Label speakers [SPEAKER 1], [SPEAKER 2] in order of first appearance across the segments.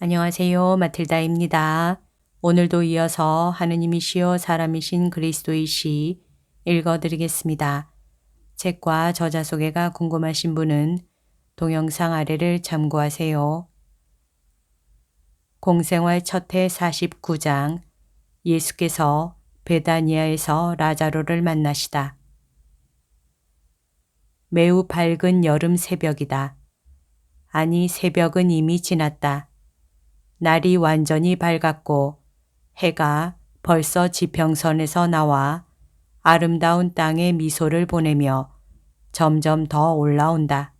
[SPEAKER 1] 안녕하세요. 마틸다입니다. 오늘도 이어서 하느님이시여 사람이신 그리스도이시 읽어드리겠습니다. 책과 저자 소개가 궁금하신 분은 동영상 아래를 참고하세요. 공생활 첫해 49장 예수께서 베다니아에서 라자로를 만나시다. 매우 밝은 여름 새벽이다. 아니 새벽은 이미 지났다. 날이 완전히 밝았고 해가 벌써 지평선에서 나와 아름다운 땅에 미소를 보내며 점점 더 올라온다.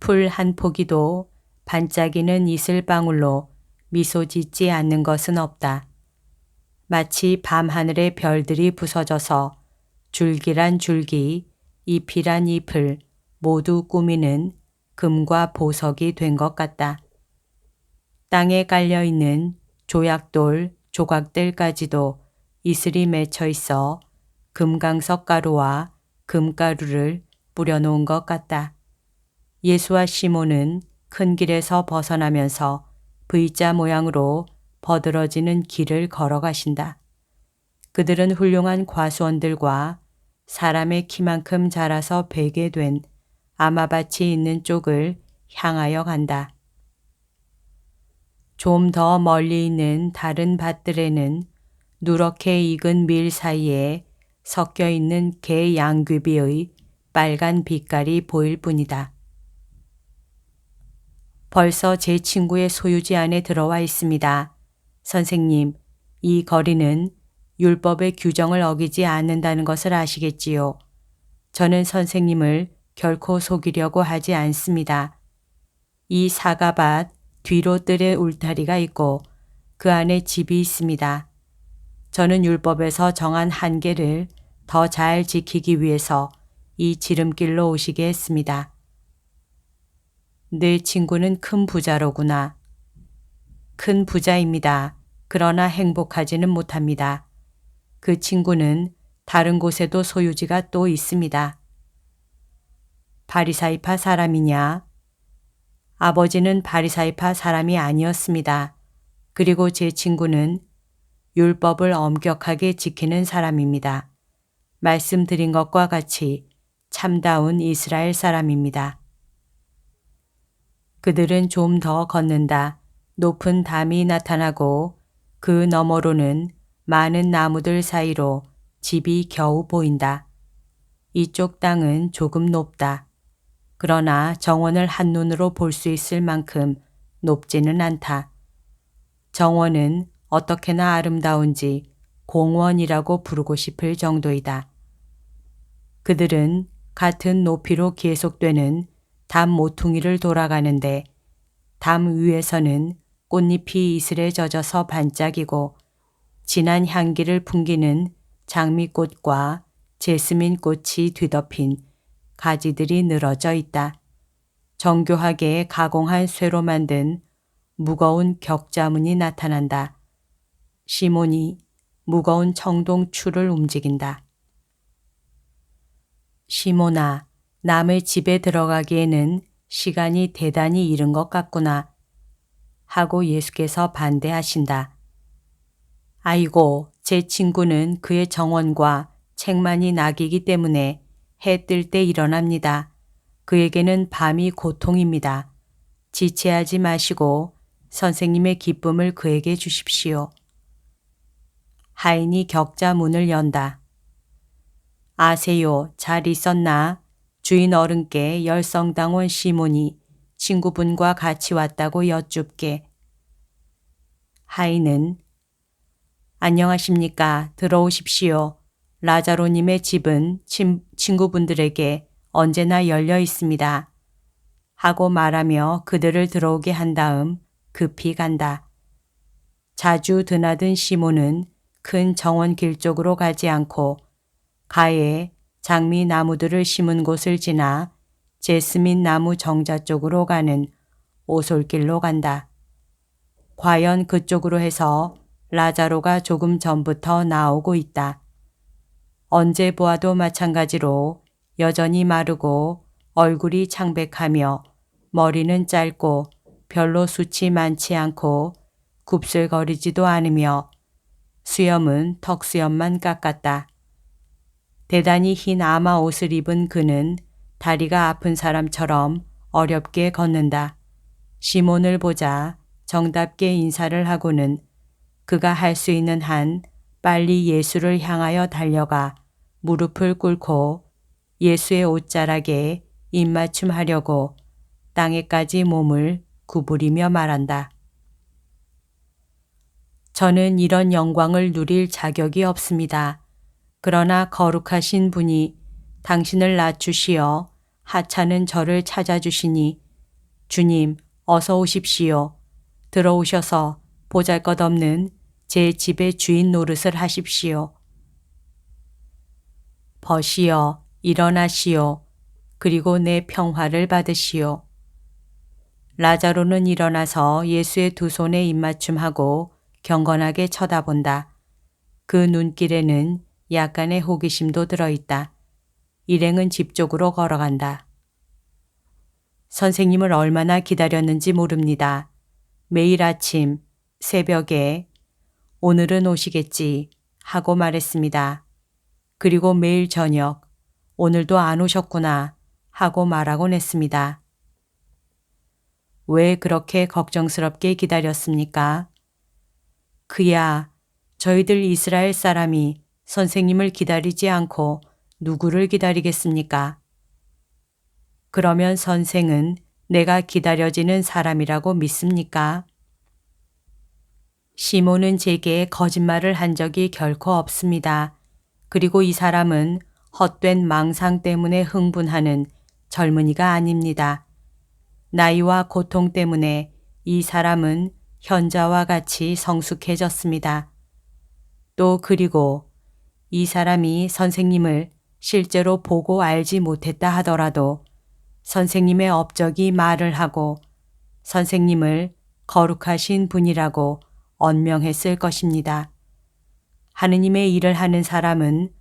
[SPEAKER 1] 풀 한 포기도 반짝이는 이슬 방울로 미소 짓지 않는 것은 없다. 마치 밤하늘의 별들이 부서져서 줄기란 줄기, 잎이란 잎을 모두 꾸미는 금과 보석이 된 것 같다. 땅에 깔려 있는 조약돌 조각들까지도 이슬이 맺혀 있어 금강석 가루와 금가루를 뿌려놓은 것 같다. 예수와 시몬은 큰 길에서 벗어나면서 V자 모양으로 버드러지는 길을 걸어가신다. 그들은 훌륭한 과수원들과 사람의 키만큼 자라서 베게 된 아마밭이 있는 쪽을 향하여 간다. 좀 더 멀리 있는 다른 밭들에는 누렇게 익은 밀 사이에 섞여 있는 개 양귀비의 빨간 빛깔이 보일 뿐이다. 벌써 제 친구의 소유지 안에 들어와 있습니다. 선생님, 이 거리는 율법의 규정을 어기지 않는다는 것을 아시겠지요. 저는 선생님을 결코 속이려고 하지 않습니다. 이 사과밭 뒤로 뜰의 울타리가 있고 그 안에 집이 있습니다. 저는 율법에서 정한 한계를 더 잘 지키기 위해서 이 지름길로 오시게 했습니다. 내 친구는 큰 부자로구나. 큰 부자입니다. 그러나 행복하지는 못합니다. 그 친구는 다른 곳에도 소유지가 또 있습니다. 바리사이파 사람이냐? 아버지는 바리사이파 사람이 아니었습니다. 그리고 제 친구는 율법을 엄격하게 지키는 사람입니다. 말씀드린 것과 같이 참다운 이스라엘 사람입니다. 그들은 좀 더 걷는다. 높은 담이 나타나고 그 너머로는 많은 나무들 사이로 집이 겨우 보인다. 이쪽 땅은 조금 높다. 그러나 정원을 한눈으로 볼 수 있을 만큼 높지는 않다. 정원은 어떻게나 아름다운지 공원이라고 부르고 싶을 정도이다. 그들은 같은 높이로 계속되는 담 모퉁이를 돌아가는데 담 위에서는 꽃잎이 이슬에 젖어서 반짝이고 진한 향기를 풍기는 장미꽃과 제스민 꽃이 뒤덮인 가지들이 늘어져 있다. 정교하게 가공한 쇠로 만든 무거운 격자문이 나타난다. 시몬이 무거운 청동 추를 움직인다. 시몬아, 남의 집에 들어가기에는 시간이 대단히 이른 것 같구나. 하고 예수께서 반대하신다. 아이고, 제 친구는 그의 정원과 책만이 낙이기 때문에 해 뜰 때 일어납니다. 그에게는 밤이 고통입니다. 지체하지 마시고 선생님의 기쁨을 그에게 주십시오. 하인이 격자 문을 연다. 아세요, 잘 있었나? 주인 어른께 열성당원 시몬이 친구분과 같이 왔다고 여쭙게. 하인은 안녕하십니까. 들어오십시오. 라자로님의 집은 친, 친구분들에게 언제나 열려 있습니다. 하고 말하며 그들을 들어오게 한 다음 급히 간다. 자주 드나든 시몬은 큰 정원 길 쪽으로 가지 않고 가에 장미 나무들을 심은 곳을 지나 제스민 나무 정자 쪽으로 가는 오솔길로 간다. 과연 그쪽으로 해서 라자로가 조금 전부터 나오고 있다. 언제 보아도 마찬가지로 여전히 마르고 얼굴이 창백하며 머리는 짧고 별로 숱이 많지 않고 굽슬거리지도 않으며 수염은 턱수염만 깎았다. 대단히 흰 아마 옷을 입은 그는 다리가 아픈 사람처럼 어렵게 걷는다. 시몬을 보자 정답게 인사를 하고는 그가 할 수 있는 한 빨리 예수를 향하여 달려가 무릎을 꿇고 예수의 옷자락에 입맞춤하려고 땅에까지 몸을 구부리며 말한다. 저는 이런 영광을 누릴 자격이 없습니다. 그러나 거룩하신 분이 당신을 낮추시어 하찮은 저를 찾아주시니 주님 어서 오십시오. 들어오셔서 보잘 것 없는 제 집의 주인 노릇을 하십시오. 버시어 일어나시오. 그리고 내 평화를 받으시오. 라자로는 일어나서 예수의 두 손에 입맞춤하고 경건하게 쳐다본다. 그 눈길에는 약간의 호기심도 들어있다. 일행은 집 쪽으로 걸어간다. 선생님을 얼마나 기다렸는지 모릅니다. 매일 아침, 새벽에 오늘은 오시겠지 하고 말했습니다. 그리고 매일 저녁 오늘도 안 오셨구나 하고 말하곤 했습니다. 왜 그렇게 걱정스럽게 기다렸습니까? 그야 저희들 이스라엘 사람이 선생님을 기다리지 않고 누구를 기다리겠습니까? 그러면 선생은 내가 기다려지는 사람이라고 믿습니까? 시몬은 제게 거짓말을 한 적이 결코 없습니다. 그리고 이 사람은 헛된 망상 때문에 흥분하는 젊은이가 아닙니다. 나이와 고통 때문에 이 사람은 현자와 같이 성숙해졌습니다. 또 그리고 이 사람이 선생님을 실제로 보고 알지 못했다 하더라도 선생님의 업적이 말을 하고 선생님을 거룩하신 분이라고 언명했을 것입니다. 하느님의 일을 하는 사람은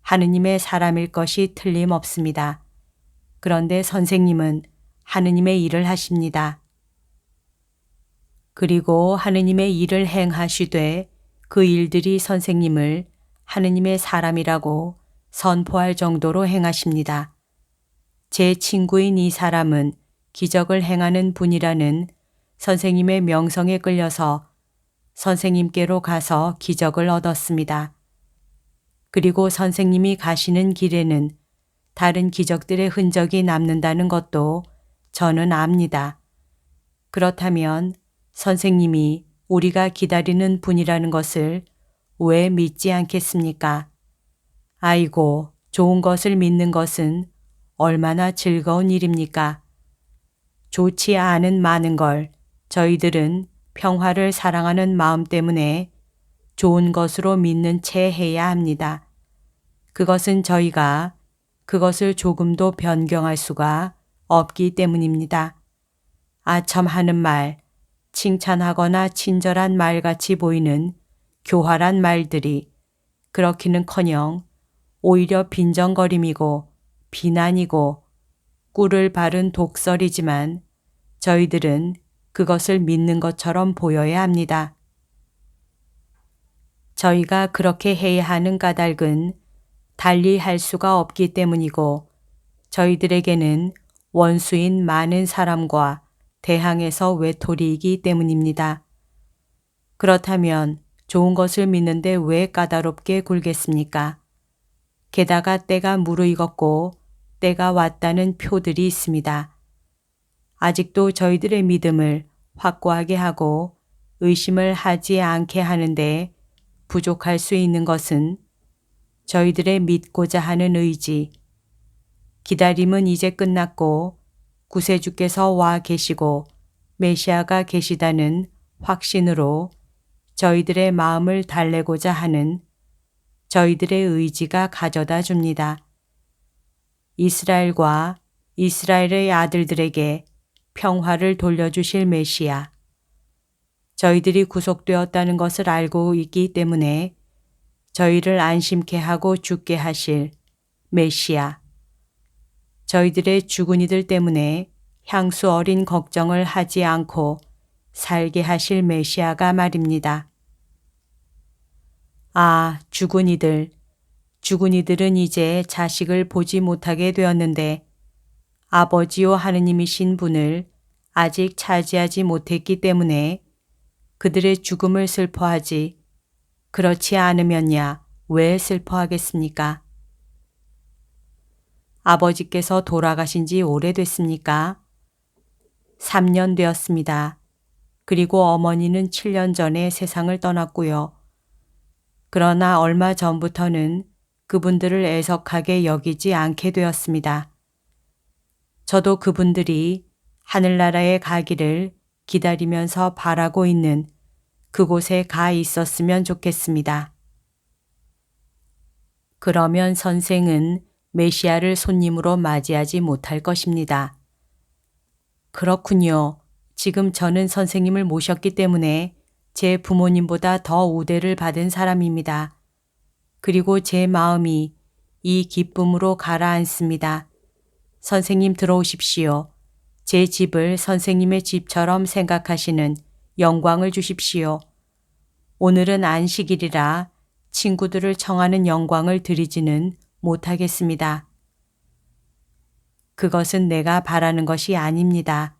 [SPEAKER 1] 하느님의 사람일 것이 틀림없습니다. 그런데 선생님은 하느님의 일을 하십니다. 그리고 하느님의 일을 행하시되 그 일들이 선생님을 하느님의 사람이라고 선포할 정도로 행하십니다. 제 친구인 이 사람은 기적을 행하는 분이라는 선생님의 명성에 끌려서 선생님께로 가서 기적을 얻었습니다. 그리고 선생님이 가시는 길에는 다른 기적들의 흔적이 남는다는 것도 저는 압니다. 그렇다면 선생님이 우리가 기다리는 분이라는 것을 왜 믿지 않겠습니까? 아이고, 좋은 것을 믿는 것은 얼마나 즐거운 일입니까? 좋지 않은 많은 걸 저희들은 평화를 사랑하는 마음 때문에 좋은 것으로 믿는 채 해야 합니다. 그것은 저희가 그것을 조금도 변경할 수가 없기 때문입니다. 아첨 하는 말, 칭찬하거나 친절한 말 같이 보이는 교활한 말들이 그렇기는 커녕 오히려 빈정거림이고 비난이고 꿀을 바른 독설이지만 저희들은 그것을 믿는 것처럼 보여야 합니다. 저희가 그렇게 해야 하는 까닭은 달리 할 수가 없기 때문이고 저희들에게는 원수인 많은 사람과 대항해서 외톨이이기 때문입니다. 그렇다면 좋은 것을 믿는데 왜 까다롭게 굴겠습니까? 게다가 때가 무르익었고 때가 왔다는 표들이 있습니다. 아직도 저희들의 믿음을 확고하게 하고 의심을 하지 않게 하는데 부족할 수 있는 것은 저희들의 믿고자 하는 의지. 기다림은 이제 끝났고 구세주께서 와 계시고 메시아가 계시다는 확신으로 저희들의 마음을 달래고자 하는 저희들의 의지가 가져다 줍니다. 이스라엘과 이스라엘의 아들들에게 평화를 돌려주실 메시아. 저희들이 구속되었다는 것을 알고 있기 때문에 저희를 안심케 하고 죽게 하실 메시아. 저희들의 죽은 이들 때문에 향수 어린 걱정을 하지 않고 살게 하실 메시아가 말입니다. 아, 죽은 이들. 죽은 이들은 이제 자식을 보지 못하게 되었는데 아버지요 하느님이신 분을 아직 차지하지 못했기 때문에 그들의 죽음을 슬퍼하지 그렇지 않으면야 왜 슬퍼하겠습니까? 아버지께서 돌아가신 지 오래됐습니까? 3년 되었습니다. 그리고 어머니는 7년 전에 세상을 떠났고요. 그러나 얼마 전부터는 그분들을 애석하게 여기지 않게 되었습니다. 저도 그분들이 하늘나라에 가기를 기다리면서 바라고 있는 그곳에 가 있었으면 좋겠습니다. 그러면 선생은 메시아를 손님으로 맞이하지 못할 것입니다. 그렇군요. 지금 저는 선생님을 모셨기 때문에 제 부모님보다 더 우대를 받은 사람입니다. 그리고 제 마음이 이 기쁨으로 가라앉습니다. 선생님 들어오십시오. 제 집을 선생님의 집처럼 생각하시는 영광을 주십시오. 오늘은 안식일이라 친구들을 청하는 영광을 드리지는 못하겠습니다. 그것은 내가 바라는 것이 아닙니다.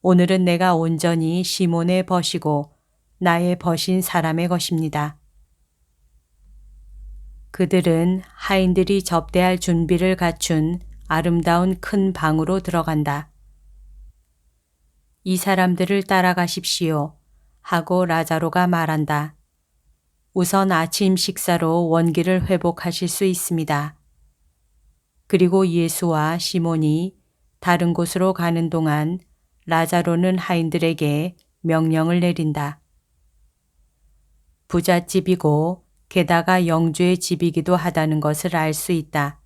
[SPEAKER 1] 오늘은 내가 온전히 시몬의 벗이고 나의 벗인 사람의 것입니다. 그들은 하인들이 접대할 준비를 갖춘 아름다운 큰 방으로 들어간다. 이 사람들을 따라가십시오. 하고 라자로가 말한다. 우선 아침 식사로 원기를 회복하실 수 있습니다. 그리고 예수와 시몬이 다른 곳으로 가는 동안 라자로는 하인들에게 명령을 내린다. 부잣집이고 게다가 영주의 집이기도 하다는 것을 알 수 있다.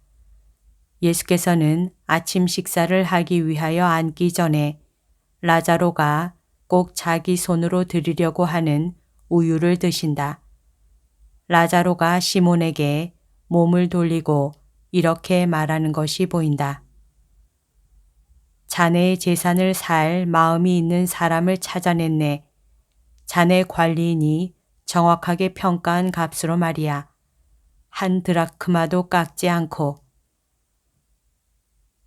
[SPEAKER 1] 예수께서는 아침 식사를 하기 위하여 앉기 전에 라자로가 꼭 자기 손으로 드리려고 하는 우유를 드신다. 라자로가 시몬에게 몸을 돌리고 이렇게 말하는 것이 보인다. 자네의 재산을 살 마음이 있는 사람을 찾아냈네. 자네 관리인이 정확하게 평가한 값으로 말이야. 한 드라크마도 깎지 않고.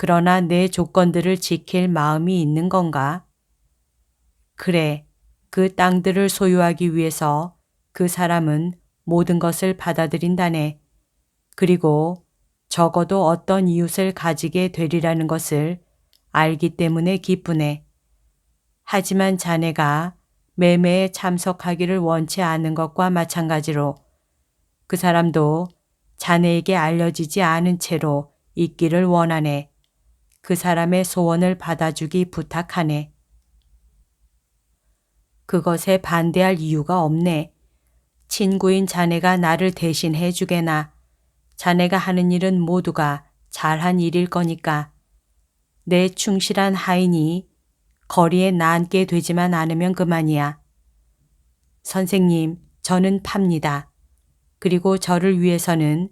[SPEAKER 1] 그러나 내 조건들을 지킬 마음이 있는 건가? 그래, 그 땅들을 소유하기 위해서 그 사람은 모든 것을 받아들인다네. 그리고 적어도 어떤 이웃을 가지게 되리라는 것을 알기 때문에 기쁘네. 하지만 자네가 매매에 참석하기를 원치 않는 것과 마찬가지로 그 사람도 자네에게 알려지지 않은 채로 있기를 원하네. 그 사람의 소원을 받아주기 부탁하네. 그것에 반대할 이유가 없네. 친구인 자네가 나를 대신해 주게나. 자네가 하는 일은 모두가 잘한 일일 거니까. 내 충실한 하인이 거리에 나앉게 되지만 않으면 그만이야. 선생님, 저는 팝니다. 그리고 저를 위해서는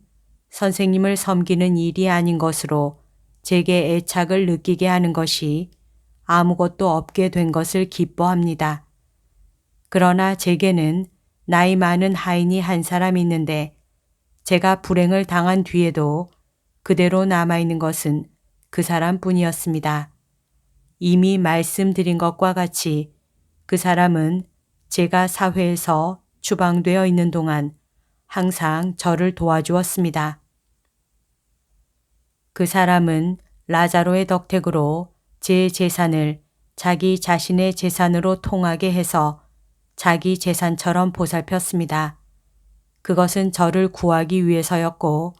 [SPEAKER 1] 선생님을 섬기는 일이 아닌 것으로 제게 애착을 느끼게 하는 것이 아무것도 없게 된 것을 기뻐합니다. 그러나 제게는 나이 많은 하인이 한 사람 있는데 제가 불행을 당한 뒤에도 그대로 남아있는 것은 그 사람 뿐이었습니다. 이미 말씀드린 것과 같이 그 사람은 제가 사회에서 추방되어 있는 동안 항상 저를 도와주었습니다. 그 사람은 라자로의 덕택으로 제 재산을 자기 자신의 재산으로 통하게 해서 자기 재산처럼 보살폈습니다. 그것은 저를 구하기 위해서였고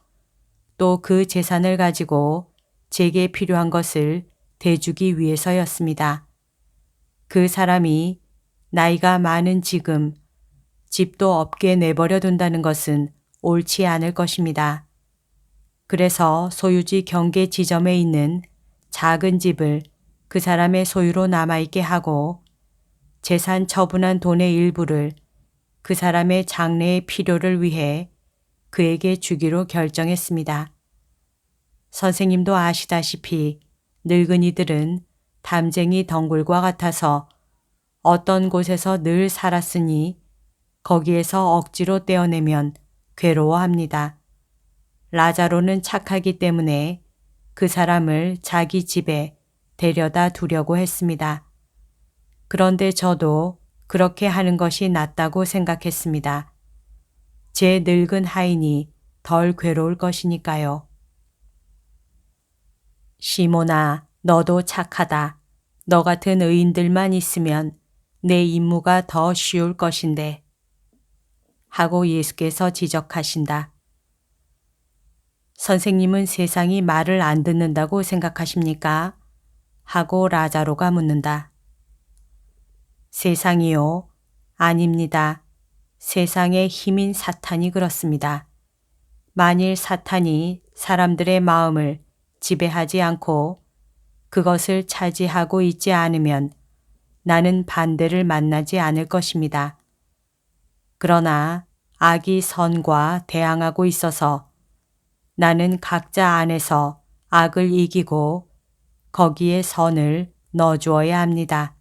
[SPEAKER 1] 또 그 재산을 가지고 제게 필요한 것을 대주기 위해서였습니다. 그 사람이 나이가 많은 지금 집도 없게 내버려 둔다는 것은 옳지 않을 것입니다. 그래서 소유지 경계 지점에 있는 작은 집을 그 사람의 소유로 남아있게 하고 재산 처분한 돈의 일부를 그 사람의 장래의 필요를 위해 그에게 주기로 결정했습니다. 선생님도 아시다시피 늙은이들은 담쟁이 덩굴과 같아서 어떤 곳에서 늘 살았으니 거기에서 억지로 떼어내면 괴로워합니다. 라자로는 착하기 때문에 그 사람을 자기 집에 데려다 두려고 했습니다. 그런데 저도 그렇게 하는 것이 낫다고 생각했습니다. 제 늙은 하인이 덜 괴로울 것이니까요. 시모나, 너도 착하다. 너 같은 의인들만 있으면 내 임무가 더 쉬울 것인데. 하고 예수께서 지적하신다. 선생님은 세상이 말을 안 듣는다고 생각하십니까? 하고 라자로가 묻는다. 세상이요? 아닙니다. 세상의 힘인 사탄이 그렇습니다. 만일 사탄이 사람들의 마음을 지배하지 않고 그것을 차지하고 있지 않으면 나는 반대를 만나지 않을 것입니다. 그러나 악이 선과 대항하고 있어서 나는 각자 안에서 악을 이기고 거기에 선을 넣어주어야 합니다.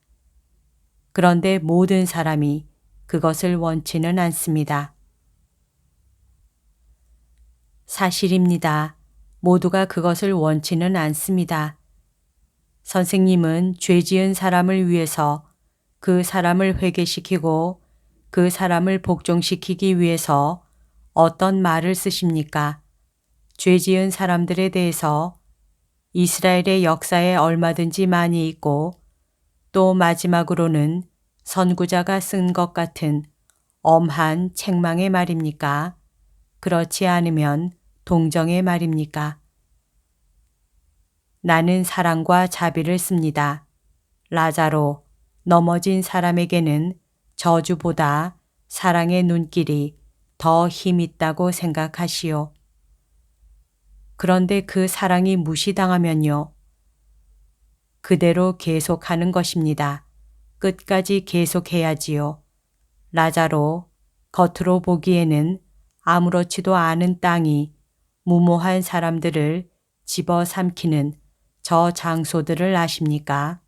[SPEAKER 1] 그런데 모든 사람이 그것을 원치는 않습니다. 사실입니다. 모두가 그것을 원치는 않습니다. 선생님은 죄 지은 사람을 위해서 그 사람을 회개시키고 그 사람을 복종시키기 위해서 어떤 말을 쓰십니까? 죄 지은 사람들에 대해서 이스라엘의 역사에 얼마든지 많이 있고 또 마지막으로는 선구자가 쓴 것 같은 엄한 책망의 말입니까? 그렇지 않으면 동정의 말입니까? 나는 사랑과 자비를 씁니다. 라자로, 넘어진 사람에게는 저주보다 사랑의 눈길이 더 힘있다고 생각하시오. 그런데 그 사랑이 무시당하면요. 그대로 계속하는 것입니다. 끝까지 계속해야지요. 라자로 겉으로 보기에는 아무렇지도 않은 땅이 무모한 사람들을 집어삼키는 저 장소들을 아십니까?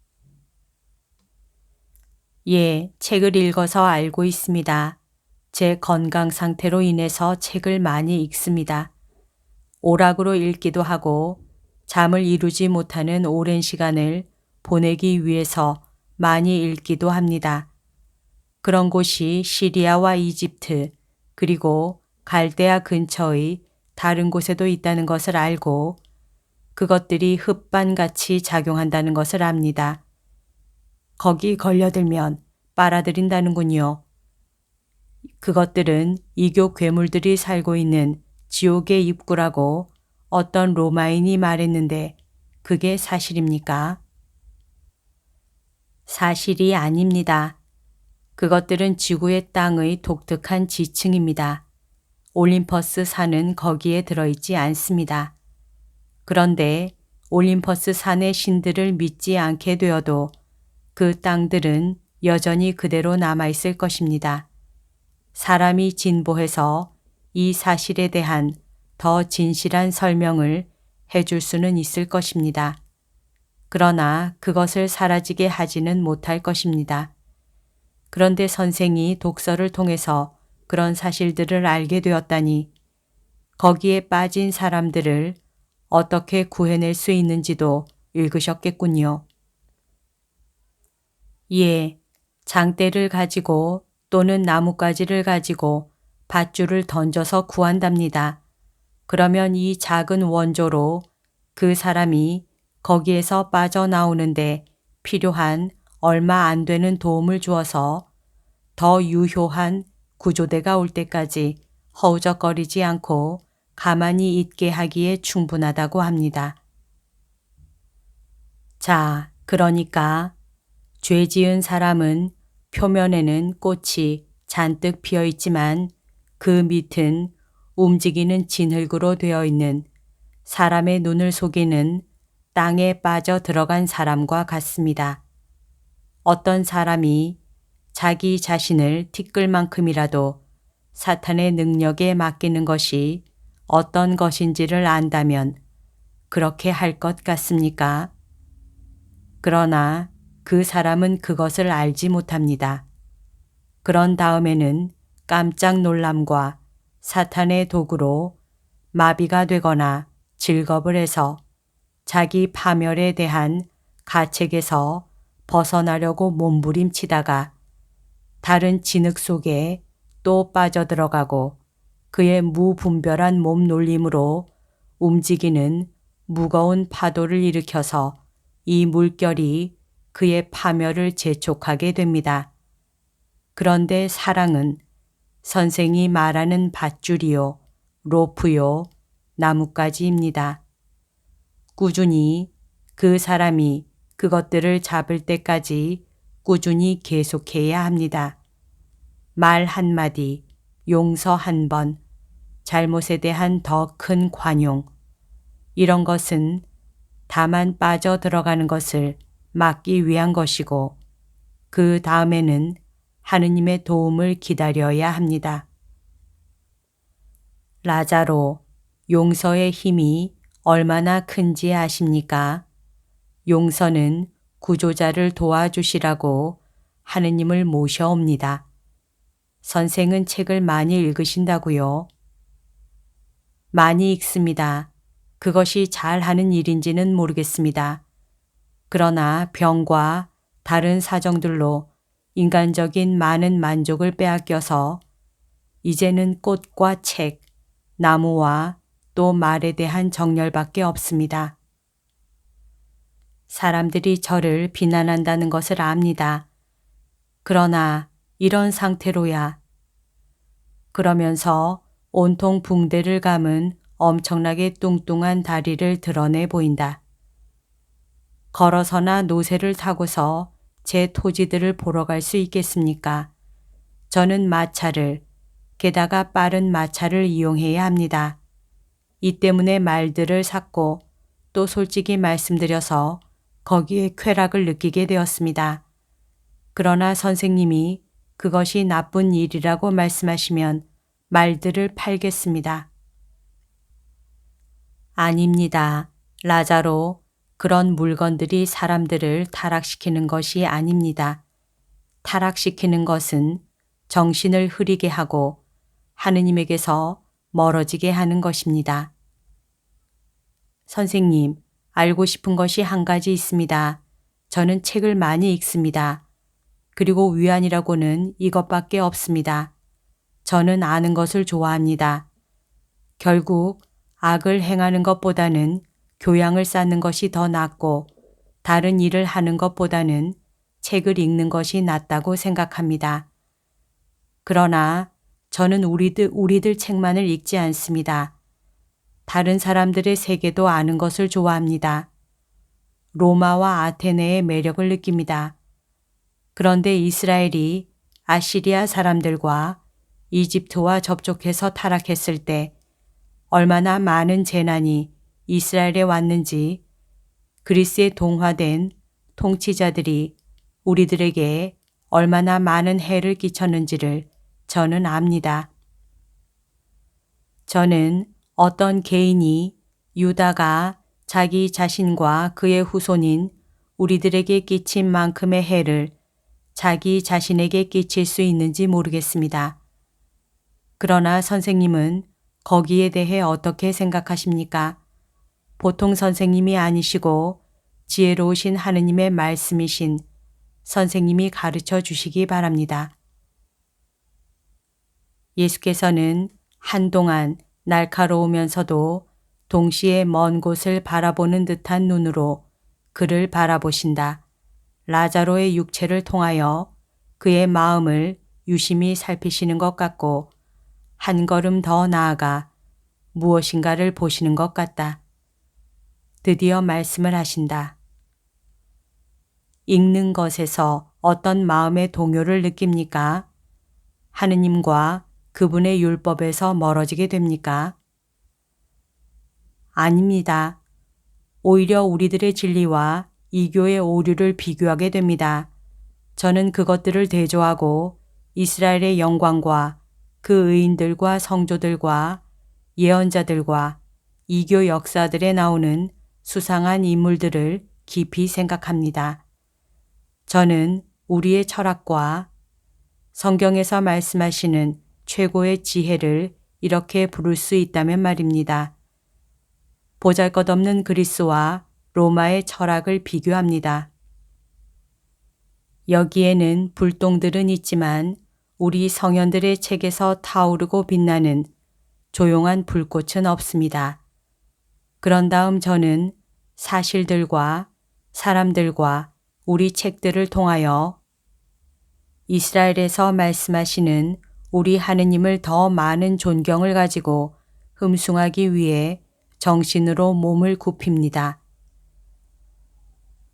[SPEAKER 1] 예, 책을 읽어서 알고 있습니다. 제 건강 상태로 인해서 책을 많이 읽습니다. 오락으로 읽기도 하고 잠을 이루지 못하는 오랜 시간을 보내기 위해서 많이 읽기도 합니다. 그런 곳이 시리아와 이집트 그리고 갈대아 근처의 다른 곳에도 있다는 것을 알고 그것들이 흙반같이 작용한다는 것을 압니다. 거기 걸려들면 빨아들인다는군요. 그것들은 이교 괴물들이 살고 있는 지옥의 입구라고 어떤 로마인이 말했는데 그게 사실입니까? 사실이 아닙니다. 그것들은 지구의 땅의 독특한 지층입니다. 올림퍼스 산은 거기에 들어있지 않습니다. 그런데 올림퍼스 산의 신들을 믿지 않게 되어도 그 땅들은 여전히 그대로 남아있을 것입니다. 사람이 진보해서 이 사실에 대한 더 진실한 설명을 해줄 수는 있을 것입니다. 그러나 그것을 사라지게 하지는 못할 것입니다. 그런데 선생이 독서를 통해서 그런 사실들을 알게 되었다니 거기에 빠진 사람들을 어떻게 구해낼 수 있는지도 읽으셨겠군요. 예, 장대를 가지고 또는 나뭇가지를 가지고 밧줄을 던져서 구한답니다. 그러면 이 작은 원조로 그 사람이 거기에서 빠져나오는데 필요한 얼마 안 되는 도움을 주어서 더 유효한 구조대가 올 때까지 허우적거리지 않고 가만히 있게 하기에 충분하다고 합니다. 자, 그러니까 죄 지은 사람은 표면에는 꽃이 잔뜩 피어 있지만 그 밑은 움직이는 진흙으로 되어 있는 사람의 눈을 속이는 땅에 빠져 들어간 사람과 같습니다. 어떤 사람이 자기 자신을 티끌만큼이라도 사탄의 능력에 맡기는 것이 어떤 것인지를 안다면 그렇게 할 것 같습니까? 그러나 그 사람은 그것을 알지 못합니다. 그런 다음에는 깜짝 놀람과 사탄의 도구로 마비가 되거나 즐겁을 해서 자기 파멸에 대한 가책에서 벗어나려고 몸부림치다가 다른 진흙 속에 또 빠져들어가고 그의 무분별한 몸 놀림으로 움직이는 무거운 파도를 일으켜서 이 물결이 그의 파멸을 재촉하게 됩니다. 그런데 사랑은 선생이 말하는 밧줄이요, 로프요, 나뭇가지입니다. 꾸준히 그 사람이 그것들을 잡을 때까지 꾸준히 계속해야 합니다. 말 한마디, 용서 한 번, 잘못에 대한 더 큰 관용. 이런 것은 다만 빠져 들어가는 것을 막기 위한 것이고 그 다음에는 하느님의 도움을 기다려야 합니다. 라자로, 용서의 힘이 얼마나 큰지 아십니까? 용서는 구조자를 도와주시라고 하느님을 모셔옵니다. 선생은 책을 많이 읽으신다고요? 많이 읽습니다. 그것이 잘하는 일인지는 모르겠습니다. 그러나 병과 다른 사정들로 인간적인 많은 만족을 빼앗겨서 이제는 꽃과 책, 나무와 또 말에 대한 정열밖에 없습니다. 사람들이 저를 비난한다는 것을 압니다. 그러나 이런 상태로야 그러면서 온통 붕대를 감은 엄청나게 뚱뚱한 다리를 드러내 보인다. 걸어서나 노새를 타고서 제 토지들을 보러 갈 수 있겠습니까? 저는 마차를, 게다가 빠른 마차를 이용해야 합니다. 이 때문에 말들을 샀고 또 솔직히 말씀드려서 거기에 쾌락을 느끼게 되었습니다. 그러나 선생님이 그것이 나쁜 일이라고 말씀하시면 말들을 팔겠습니다. 아닙니다. 라자로 그런 물건들이 사람들을 타락시키는 것이 아닙니다. 타락시키는 것은 정신을 흐리게 하고 하느님에게서 멀어지게 하는 것입니다. 선생님, 알고 싶은 것이 한 가지 있습니다. 저는 책을 많이 읽습니다. 그리고 위안이라고는 이것밖에 없습니다. 저는 아는 것을 좋아합니다. 결국 악을 행하는 것보다는 교양을 쌓는 것이 더 낫고 다른 일을 하는 것보다는 책을 읽는 것이 낫다고 생각합니다. 그러나 저는 우리들, 우리들 책만을 읽지 않습니다. 다른 사람들의 세계도 아는 것을 좋아합니다. 로마와 아테네의 매력을 느낍니다. 그런데 이스라엘이 아시리아 사람들과 이집트와 접촉해서 타락했을 때 얼마나 많은 재난이 이스라엘에 왔는지 그리스에 동화된 통치자들이 우리들에게 얼마나 많은 해를 끼쳤는지를 저는 압니다. 저는 어떤 개인이 유다가 자기 자신과 그의 후손인 우리들에게 끼친 만큼의 해를 자기 자신에게 끼칠 수 있는지 모르겠습니다. 그러나 선생님은 거기에 대해 어떻게 생각하십니까? 보통 선생님이 아니시고 지혜로우신 하느님의 말씀이신 선생님이 가르쳐 주시기 바랍니다. 예수께서는 한동안 날카로우면서도 동시에 먼 곳을 바라보는 듯한 눈으로 그를 바라보신다. 라자로의 육체를 통하여 그의 마음을 유심히 살피시는 것 같고 한 걸음 더 나아가 무엇인가를 보시는 것 같다. 드디어 말씀을 하신다. 읽는 것에서 어떤 마음의 동요를 느낍니까? 하느님과 그분의 율법에서 멀어지게 됩니까? 아닙니다. 오히려 우리들의 진리와 이교의 오류를 비교하게 됩니다. 저는 그것들을 대조하고 이스라엘의 영광과 그 의인들과 성조들과 예언자들과 이교 역사들에 나오는 수상한 인물들을 깊이 생각합니다. 저는 우리의 철학과 성경에서 말씀하시는 최고의 지혜를 이렇게 부를 수 있다면 말입니다. 보잘 것 없는 그리스와 로마의 철학을 비교합니다. 여기에는 불똥들은 있지만 우리 성현들의 책에서 타오르고 빛나는 조용한 불꽃은 없습니다. 그런 다음 저는 사실들과 사람들과 우리 책들을 통하여 이스라엘에서 말씀하시는 우리 하느님을 더 많은 존경을 가지고 흠숭하기 위해 정신으로 몸을 굽힙니다.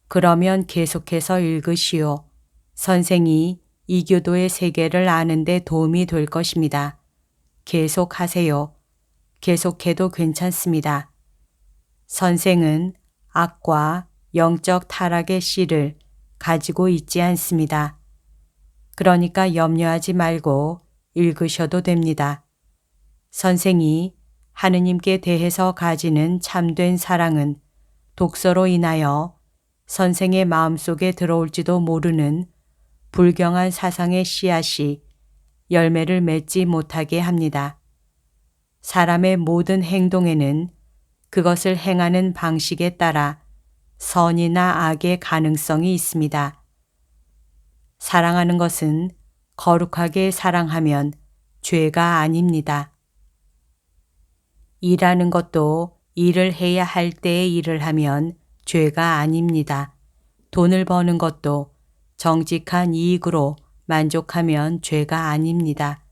[SPEAKER 1] 그러면 계속해서 읽으시오. 선생이 이 교도의 세계를 아는데 도움이 될 것입니다. 계속하세요. 계속해도 괜찮습니다. 선생은 악과 영적 타락의 씨를 가지고 있지 않습니다. 그러니까 염려하지 말고 읽으셔도 됩니다. 선생이 하느님께 대해서 가지는 참된 사랑은 독서로 인하여 선생의 마음속에 들어올지도 모르는 불경한 사상의 씨앗이 열매를 맺지 못하게 합니다. 사람의 모든 행동에는 그것을 행하는 방식에 따라 선이나 악의 가능성이 있습니다. 사랑하는 것은 거룩하게 사랑하면 죄가 아닙니다. 일하는 것도 일을 해야 할 때에 일을 하면 죄가 아닙니다. 돈을 버는 것도 정직한 이익으로 만족하면 죄가 아닙니다.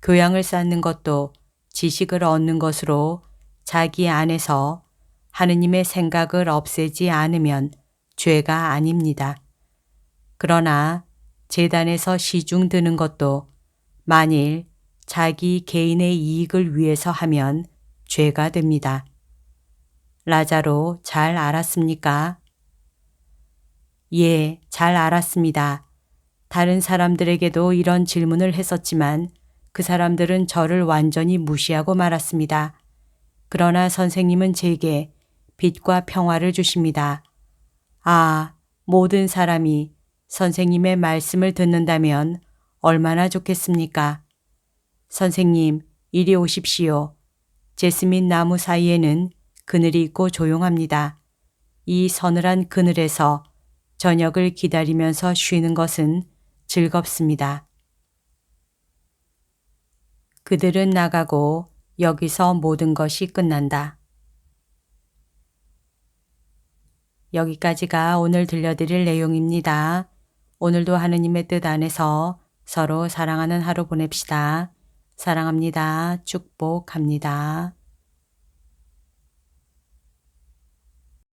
[SPEAKER 1] 교양을 쌓는 것도 지식을 얻는 것으로 자기 안에서 하느님의 생각을 없애지 않으면 죄가 아닙니다. 그러나 재단에서 시중 드는 것도 만일 자기 개인의 이익을 위해서 하면 죄가 됩니다. 라자로 잘 알았습니까? 예, 잘 알았습니다. 다른 사람들에게도 이런 질문을 했었지만 그 사람들은 저를 완전히 무시하고 말았습니다. 그러나 선생님은 제게 빛과 평화를 주십니다. 아, 모든 사람이 선생님의 말씀을 듣는다면 얼마나 좋겠습니까? 선생님, 이리 오십시오. 제스민 나무 사이에는 그늘이 있고 조용합니다. 이 서늘한 그늘에서 저녁을 기다리면서 쉬는 것은 즐겁습니다. 그들은 나가고 여기서 모든 것이 끝난다. 여기까지가 오늘 들려드릴 내용입니다. 오늘도 하느님의 뜻 안에서 서로 사랑하는 하루 보냅시다. 사랑합니다. 축복합니다.